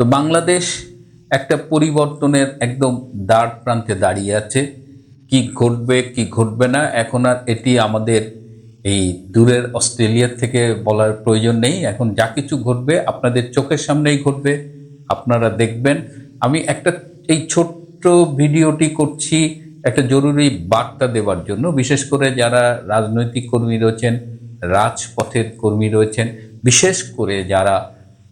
তো বাংলাদেশ একটা পরিবর্তনের একদম দাঁড় প্রান্তে দাঁড়িয়ে আছে। কি ঘটবে কি ঘটবে না, এখন আর এটি আমাদের এই দূরের অস্ট্রেলিয়ার থেকে বলার প্রয়োজন নেই। এখন যা কিছু ঘটবে আপনাদের চোখের সামনেই ঘটবে, আপনারা দেখবেন। আমি একটা এই ছোট্ট ভিডিওটি করছি একটা জরুরি বার্তা দেওয়ার জন্য। বিশেষ করে যারা রাজনৈতিক কর্মী রয়েছেন, রাজপথের কর্মী রয়েছেন, বিশেষ করে যারা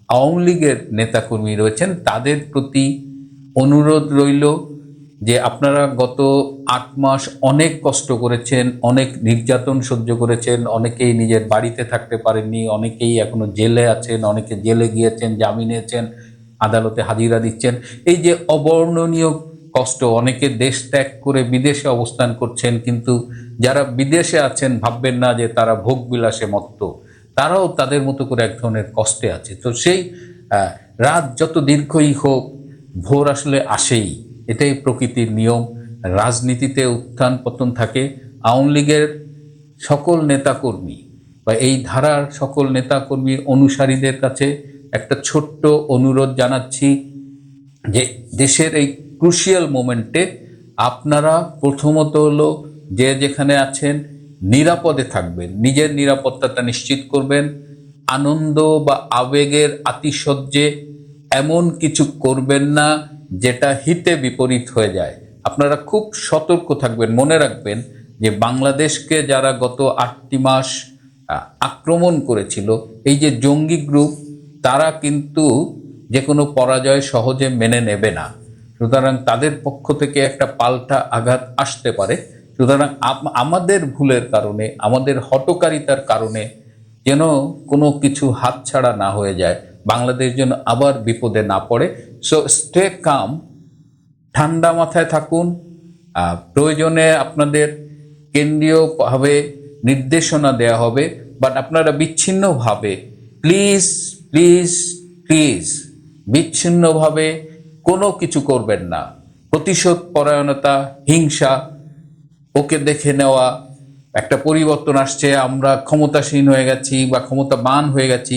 আওয়ামী লীগের নেতাকর্মী রয়েছেন, তাদের প্রতি অনুরোধ রইল যে আপনারা গত আট মাস অনেক কষ্ট করেছেন, অনেক নির্যাতন সহ্য করেছেন, অনেকেই নিজের বাড়িতে থাকতে পারেননি, অনেকেই এখনও জেলে আছেন, অনেকে জেলে গিয়েছেন জামিনেছেন আদালতে হাজিরা দিচ্ছেন। এই যে অবর্ণনীয় কষ্ট, অনেকে দেশ ত্যাগ করে বিদেশে অবস্থান করছেন, কিন্তু যারা বিদেশে আছেন ভাববেন না যে তারা ভোগ বিলাসে মত্ত। তারাও তাদের মতো করে এক ধরনের কষ্টে আছে। তো সেই রাত যত দীর্ঘই হোক, ভোর আসলে আসেই। এটাই প্রকৃতির নিয়ম। রাজনীতিতে উত্থান পতন থাকে। আওয়ামী লীগের সকল নেতাকর্মী বা এই ধারার সকল নেতাকর্মী অনুসারীদের কাছে একটা ছোট্ট অনুরোধ জানাচ্ছি যে দেশের এই ক্রুশিয়াল মোমেন্টে আপনারা প্রথমত হলো যে যেখানে আছেন নিরাপদে থাকবেন, নিজের নিরাপত্তাটা নিশ্চিত করবেন, আনন্দ বা আবেগের আতিশয্যে এমন কিছু করবেন না যেটা হিতে বিপরীত হয়ে যায়। আপনারা খুব সতর্ক থাকবেন, মনে রাখবেন যে বাংলাদেশকে যারা গত আটটি মাস আক্রমণ করেছিল, এই যে জঙ্গি গ্রুপ, তারা কিন্তু যে কোনো পরাজয় সহজে মেনে নেবে না। সুতরাং তাদের পক্ষ থেকে একটা পাল্টা আঘাত আসতে পারে। সুতরাং আম- আমাদের ভুলের কারণে, আমাদের হটকারিতার কারণে যেন কোনো কিছু হাতছাড়া না হয়ে যায়, বাংলাদেশ যেন আবার বিপদে না পড়ে। সো স্টে কাম ঠান্ডা মাথায় থাকুন প্রয়োজনে আপনাদের কেন্দ্রীয়ভাবে নির্দেশনা দেয়া হবে বাট আপনারা বিচ্ছিন্নভাবে প্লিজ প্লিজ প্লিজ বিচ্ছিন্নভাবে কোনো কিছু করবেন না। প্রতিশোধ পরায়ণতা হিংসা ওকে দেখে নেওয়া, একটা পরিবর্তন আসছে, আমরা ক্ষমতাসীন হয়ে গেছি বা ক্ষমতাবান হয়ে গেছি,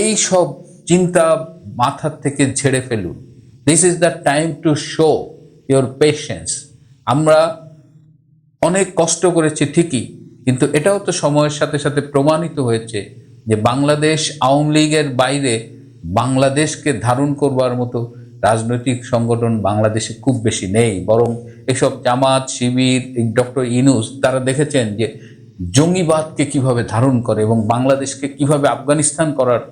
এই সব চিন্তা মাথার থেকে ঝেড়ে ফেলুন। This is the time to show your patience আমরা অনেক কষ্ট করেছি ঠিকই, কিন্তু এটাও তো সময়ের সাথে সাথে প্রমাণিত হয়েছে যে বাংলাদেশ আওয়ামী লীগের বাইরে বাংলাদেশকে ধারণ করবার মতো রাজনৈতিক সংগঠন বাংলাদেশে খুব বেশি নেই, বরং এসব জামাত, শিবির ডক্টর ইনুস তারা দেখেছেন যে জঙ্গিবাদকে কীভাবে ধারণ করে এবং বাংলাদেশকে কীভাবে আফগানিস্তান করার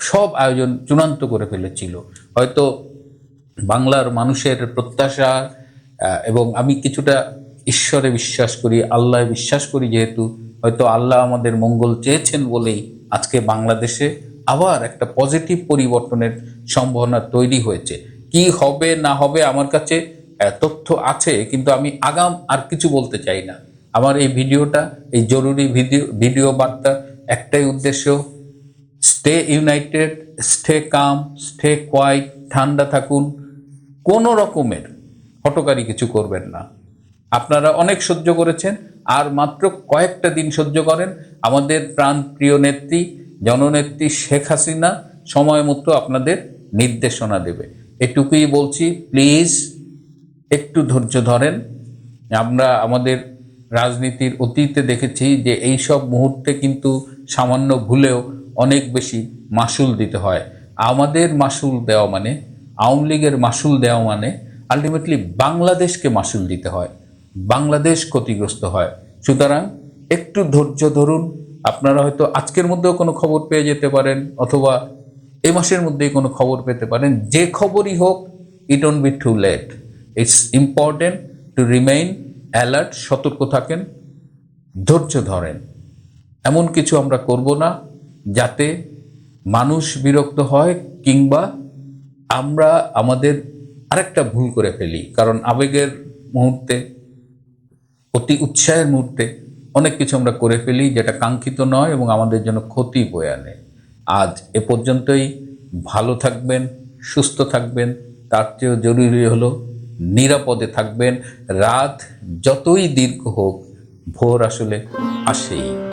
সব আয়োজন চূড়ান্ত করে ফেলেছিল। হয়তো বাংলার মানুষের প্রত্যাশা এবং আমি কিছুটা ঈশ্বরে বিশ্বাস করি আল্লাহ বিশ্বাস করি যেহেতু হয়তো আল্লাহ আমাদের মঙ্গল চেয়েছেন বলেই আজকে বাংলাদেশে আবার একটা পজিটিভ পরিবর্তনের সম্ভাবনা তৈরি হয়েছে। কি হবে, না হবে আমার কাছে তথ্য আছে, কিন্তু আমি আগাম আর কিছু বলতে চাই না। আমার এই ভিডিওটা, এই জরুরি ভিডিও ভিডিও বার্তা একটাই উদ্দেশ্য stay united stay calm stay quiet ঠান্ডা থাকুন। কোনো রকমের হটকারী কিছু করবেন না। আপনারা অনেক সহ্য করেছেন, আর মাত্র কয়েকটা দিন সহ্য করেন। আমাদের প্রাণপ্রিয় নেত্রী জননেত্রী শেখ হাসিনা সময় মতো আপনাদের নির্দেশনা দেবে। এটুকুই বলছি, প্লিজ একটু ধৈর্য ধরেন। আমরা আমাদের রাজনীতির অতীতে দেখেছি যে এই সব মুহূর্তে কিন্তু সামান্য ভুলেও অনেক বেশি মাসুল দিতে হয়। আমাদের মাসুল দেওয়া মানে আওয়ামী লীগের মাসুল দেওয়া মানে আলটিমেটলি বাংলাদেশকে মাসুল দিতে হয়। বাংলাদেশ ক্ষতিগ্রস্ত হয়। সুতরাং একটু ধৈর্য ধরুন আপনারা হয়তো আজকের মধ্যেও কোনো খবর পেয়ে যেতে পারেন, অথবা এ মাসের মধ্যেই কোনো খবর পেতে পারেন। যে খবরই হোক it won't be too late it's important to remain alert সতর্ক থাকেন, ধৈর্য ধরেন। এমন কিছু আমরা করব না, যাতে মানুষ বিরক্ত হয়, কিংবা আমরা আমাদের আরেকটা ভুল করে ফেলি। কারণ আবেগের মুহূর্তে, অতি উৎসাহের মুহূর্তে অনেক কিছু আমরা করে ফেলি যেটা কাঙ্ক্ষিত নয় এবং আমাদের জন্য ক্ষতি বয়ে আনে। আজ এ পর্যন্তই। ভালো থাকবেন, সুস্থ থাকবেন। তার চেয়েও জরুরি হলো নিরাপদে থাকবেন। রাত যতই দীর্ঘ হোক, ভোর আসলে আসেই।